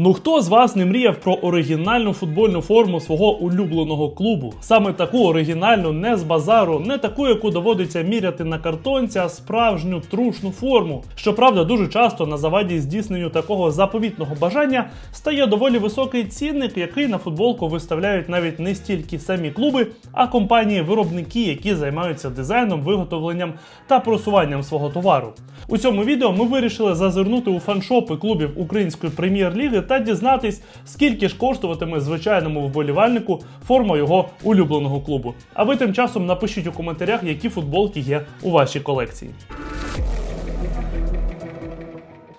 Ну хто з вас не мріяв про оригінальну футбольну форму свого улюбленого клубу? Саме таку оригінальну, не з базару, не таку, яку доводиться міряти на картонці, а справжню трушну форму. Щоправда, дуже часто на заваді здійсненню такого заповітного бажання стає доволі високий цінник, який на футболку виставляють навіть не стільки самі клуби, а компанії-виробники, які займаються дизайном, виготовленням та просуванням свого товару. У цьому відео ми вирішили зазирнути у фаншопи клубів української прем'єр-ліги та дізнатись, скільки ж коштуватиме звичайному вболівальнику форма його улюбленого клубу. А ви тим часом напишіть у коментарях, які футболки є у вашій колекції.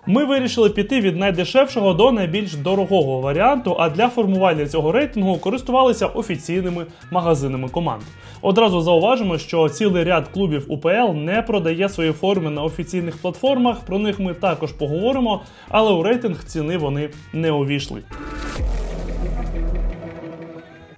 Ми вирішили піти від найдешевшого до найбільш дорогого варіанту, а для формування цього рейтингу користувалися офіційними магазинами команд. Одразу зауважимо, що цілий ряд клубів УПЛ не продає свої форми на офіційних платформах. Про них ми також поговоримо, але у рейтинг ціни вони не увійшли.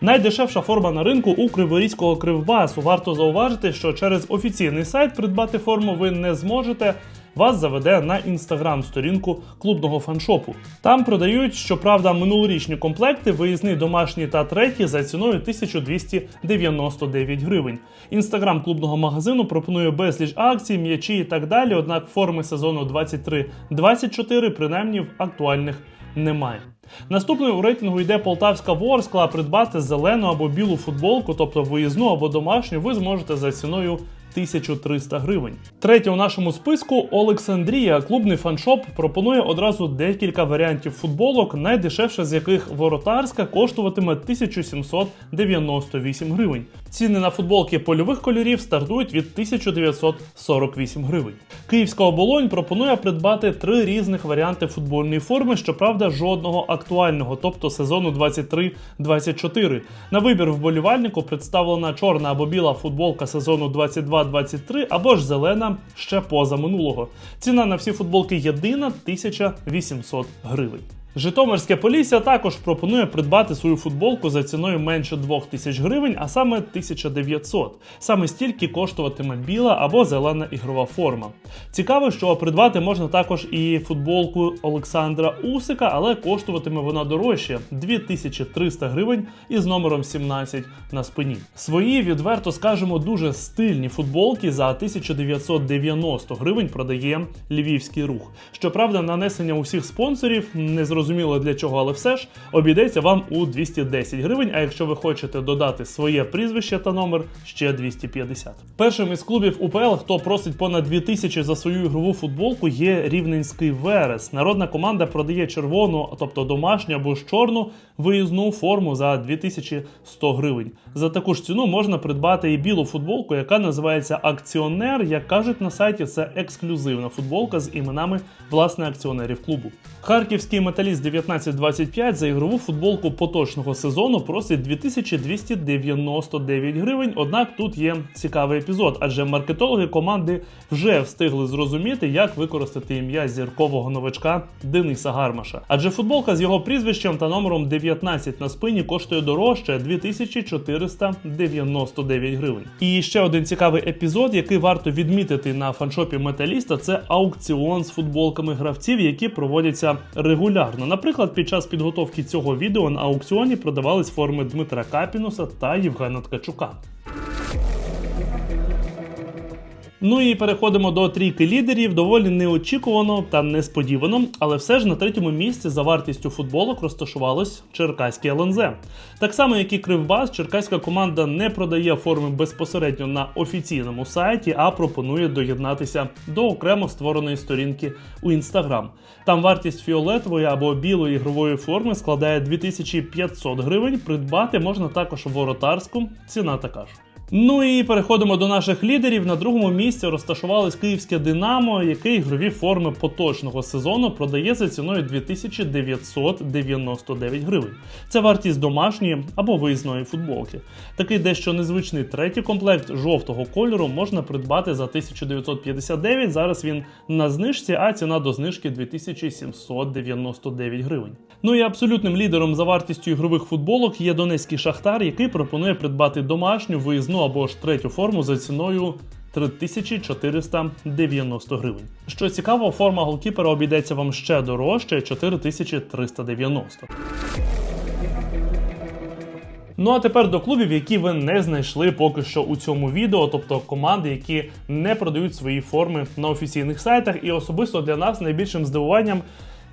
Найдешевша форма на ринку у криворізького кривбасу. Варто зауважити, що через офіційний сайт придбати форму ви не зможете. Вас заведе на інстаграм-сторінку клубного фаншопу. Там продають, щоправда, минулорічні комплекти, виїзний домашній та третій за ціною 1299 гривень. Інстаграм клубного магазину пропонує безліч акцій, м'ячі і так далі. Однак форми сезону 23-24 принаймні в актуальних немає. Наступною у рейтингу йде полтавська Ворскла. Придбати зелену або білу футболку, тобто виїзну або домашню, ви зможете за ціною 1300 гривень. Третє у нашому списку Олександрія. Клубний фаншоп пропонує одразу декілька варіантів футболок, найдешевше з яких воротарська коштуватиме 1798 гривень. Ціни на футболки польових кольорів стартують від 1948 гривень. Київська оболонь пропонує придбати три різних варіанти футбольної форми, щоправда, жодного актуального, тобто сезону 23-24. На вибір вболівальнику представлена чорна або біла футболка сезону 22-23 або ж зелена ще поза минулого. Ціна на всі футболки єдина 1800 гривень. Житомирське Полісся також пропонує придбати свою футболку за ціною менше 2000 гривень, а саме 1900. Саме стільки коштуватиме біла або зелена ігрова форма. Цікаво, що придбати можна також і футболку Олександра Усика, але коштуватиме вона дорожче 2300 гривень із номером 17 на спині. Свої, відверто скажемо, дуже стильні футболки за 1990 гривень продає львівський рух. Щоправда, нанесення усіх спонсорів не зрозуміло для чого, але все ж обійдеться вам у 210 гривень. А якщо ви хочете додати своє прізвище та номер, ще 250. Першим із клубів УПЛ, хто просить понад 2000 за свою ігрову футболку, є рівненський Верес. Народна команда продає червону, тобто домашню або ж чорну виїзну форму за 2100 гривень. За таку ж ціну можна придбати і білу футболку, яка називається Акціонер. Як кажуть на сайті, це ексклюзивна футболка з іменами власне акціонерів клубу. Харківський металіст 1925 за ігрову футболку поточного сезону просить 2299 гривень. Однак тут є цікавий епізод, адже маркетологи команди вже встигли зрозуміти, як використати ім'я зіркового новачка Дениса Гармаша. Адже футболка з його прізвищем та номером 19 на спині коштує дорожче 2499 гривень. І ще один цікавий епізод, який варто відмітити на фаншопі металіста, це аукціон з футболками гравців, які проводяться регулярно. Наприклад, під час підготовки цього відео на аукціоні продавались форми Дмитра Капінуса та Євгена Ткачука. Ну і переходимо до трійки лідерів. Доволі неочікувано та несподівано, але все ж на третьому місці за вартістю футболок розташувалось Черкаське ЛНЗ. Так само, як і Кривбас, черкаська команда не продає форми безпосередньо на офіційному сайті, а пропонує доєднатися до окремо створеної сторінки у інстаграм. Там вартість фіолетової або білої ігрової форми складає 2500 гривень. Придбати можна також воротарську, ціна така ж. Ну і переходимо до наших лідерів. На другому місці розташувалось київське Динамо, яке ігрові форми поточного сезону продає за ціною 2999 гривень. Це вартість домашньої або виїзної футболки. Такий дещо незвичний третій комплект жовтого кольору можна придбати за 1959. Зараз він на знижці, а ціна до знижки 2799 гривень. Ну і абсолютним лідером за вартістю ігрових футболок є донецький шахтар, який пропонує придбати домашню виїзну або ж третю форму за ціною 3490 гривень. Що цікаво, форма голкіпера обійдеться вам ще дорожче 4390. Ну а тепер до клубів, які ви не знайшли поки що у цьому відео, тобто команди, які не продають свої форми на офіційних сайтах. І особисто для нас найбільшим здивуванням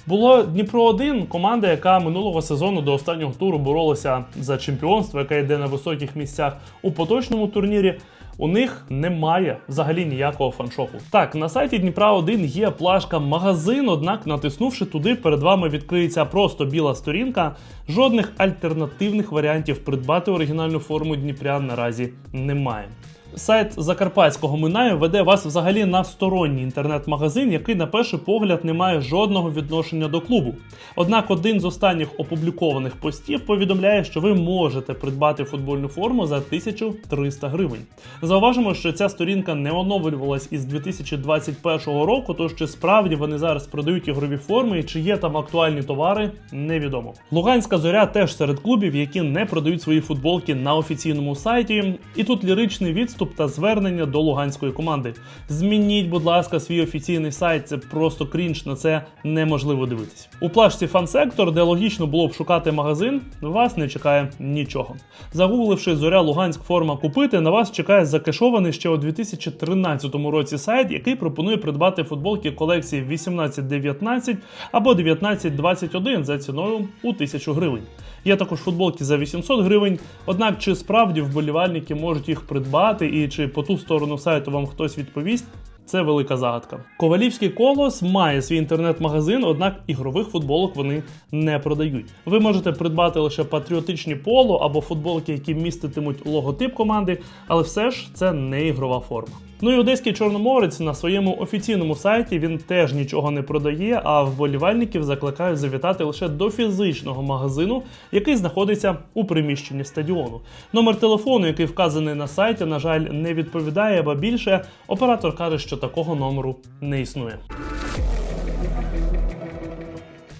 було Дніпро 1 команда, яка минулого сезону до останнього туру боролася за чемпіонство, яка йде на високих місцях у поточному турнірі. У них немає взагалі ніякого фаншопу. Так, на сайті Дніпра 1 є плашка магазин, однак, натиснувши туди, перед вами відкриється просто біла сторінка. Жодних альтернативних варіантів придбати оригінальну форму Дніпрян наразі немає. Сайт Закарпатського Минаю веде вас взагалі на сторонній інтернет-магазин, який на перший погляд не має жодного відношення до клубу. Однак один з останніх опублікованих постів повідомляє, що ви можете придбати футбольну форму за 1300 гривень. Зауважимо, що ця сторінка не оновлювалась із 2021 року, тож чи справді вони зараз продають ігрові форми і чи є там актуальні товари, невідомо. Луганська зоря теж серед клубів, які не продають свої футболки на офіційному сайті. І тут ліричний відступ та звернення до луганської команди. Змініть, будь ласка, свій офіційний сайт. Це просто крінж, на це неможливо дивитись. У плашці фан-сектор, де логічно було б шукати магазин, вас не чекає нічого. Загугливши зоря Луганськ форма купити, на вас чекає закешований ще у 2013 році сайт, який пропонує придбати футболки колекції 18-19 або 19-21 за ціною у 1000 гривень. Є також футболки за 800 гривень. Однак, чи справді вболівальники можуть їх придбати, і чи по ту сторону сайту вам хтось відповість? Це велика загадка. Ковалівський колос має свій інтернет-магазин, однак ігрових футболок вони не продають. Ви можете придбати лише патріотичні поло або футболки, які міститимуть логотип команди, але все ж це не ігрова форма. Ну і одеський чорноморець на своєму офіційному сайті він теж нічого не продає, а вболівальників закликають завітати лише до фізичного магазину, який знаходиться у приміщенні стадіону. Номер телефону, який вказаний на сайті, на жаль, не відповідає, ба більше оператор каже, що такого номеру не існує.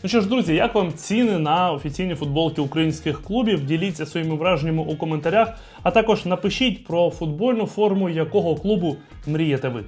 Ну що ж, друзі, як вам ціни на офіційні футболки українських клубів? Діліться своїми враженнями у коментарях, а також напишіть про футбольну форму, якого клубу мрієте ви.